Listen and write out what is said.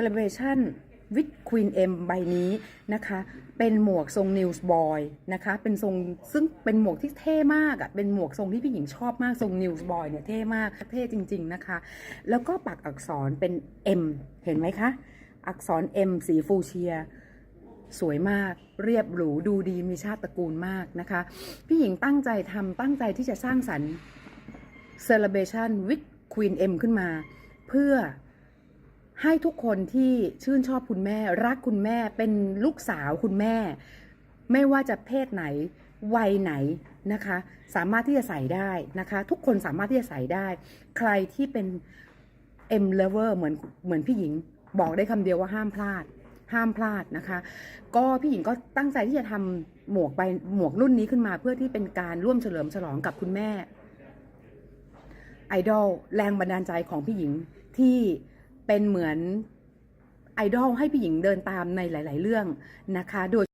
Celebration with Queen M ใบนี้นะคะ เป็นหมวกทรง News Boy นะคะ เป็นทรงซึ่งเป็นหมวกที่เท่มากอะ่ะ เป็นหมวกทรงที่พี่หญิงชอบมาก ทรง News Boy เนี่ยเท่มาก เท่จริง ๆ นะคะ แล้วก็ปักอักษรเป็น M เห็นไหมคะ อักษร M สีฟูเชีย สวยมาก เรียบหรู ดูดี มีชาติตระกูลมากนะคะ พี่หญิงตั้งใจทำตั้งใจที่จะสร้างสรรค์ Celebration with Queen M ขึ้นมา เพื่อ ให้ทุกคนที่ชื่นชอบคุณแม่ รักคุณแม่เป็นลูกสาวคุณแม่ ไม่ว่าจะเพศไหน วัยไหนนะคะ สามารถที่จะใส่ได้นะคะ ทุกคนสามารถที่จะใส่ได้ ใครที่เป็น M lover เหมือนเหมือนพี่หญิงบอกได้คำเดียวว่าห้ามพลาด ห้ามพลาดนะคะ ก็พี่หญิงก็ตั้งใจที่จะทำหมวกใบหมวกรุ่นนี้ขึ้นมา เพื่อที่เป็นการร่วมเฉลิมฉลองกับคุณแม่ไอดอลแรงบันดาลใจของพี่หญิงที่ เป็นเหมือนไอดอลให้พี่หญิงเดินตามในหลาย ๆ เรื่องนะคะโดย